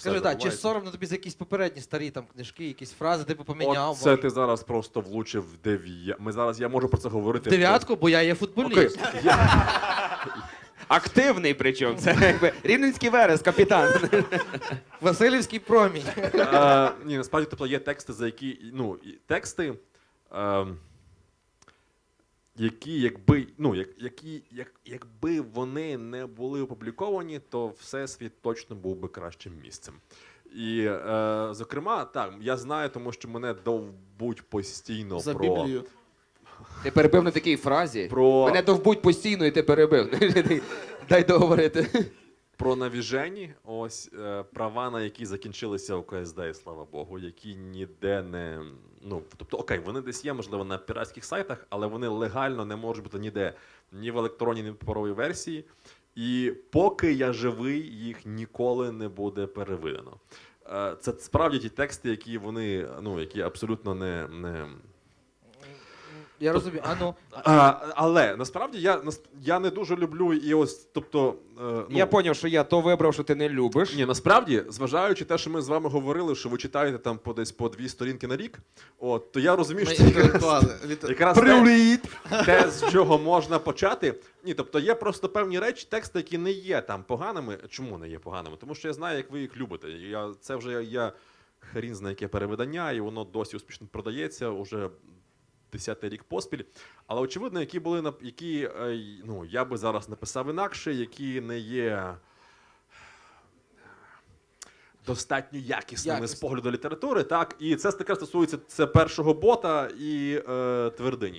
Скажи, так, чи соромно тобі за якісь попередні старі там книжки, якісь фрази, типу поміняв? От це може? ти зараз просто влучив в дев'я. Ми зараз я можу про це говорити. В дев'ятку, бо я є Окей. футболіст. Активний причому. Це якби Рівненський верес, капітан. Васильівський промінь. Е, ні, насправді тобто є тексти, за які. Ну, і тексти, е, які, якби, ну, як, які, як, якби вони не були опубліковані, то Всесвіт точно був би кращим місцем. І, е, зокрема, так, я знаю, тому що мене довбуть постійно За про. Біблію. Ти перебив на такій фразі. Про- Мене довбуть постійно, і ти перебив. Дай договорити. Про навіжені, ось е, права, на які закінчилися у КСД, і слава Богу, які ніде не. Ну, тобто, окей, вони десь є, можливо, на піратських сайтах, але вони легально не можуть бути ніде ні в електронній, ні в паперовій версії. І поки я живий, їх ніколи не буде перевидано. Е, Це справді ті тексти, які вони, ну, які абсолютно не. не... Я розумію. А ну, А, але насправді я, нас- я не дуже люблю і ось, тобто. е, ну, Я зрозумів, що я то вибрав, що ти не любиш. Ні, насправді, зважаючи те, що ми з вами говорили, що ви читаєте там по десь по дві сторінки на рік, от, то я розумію, Ми що це якраз, інтелектуали. Літе- якраз те, те, з чого можна почати. Ні, тобто є просто певні речі, тексти, які не є там поганими. Чому не є поганими? Тому що я знаю, як ви їх любите. І Я, це вже я хрін знає яке перевидання, і воно досі успішно продається уже десятий рік поспіль. Але очевидно, які були які е, ну, я би зараз написав інакше, які не є. Достатньо якісними з погляду літератури, так і це таке стосується це першого бота і е, твердині.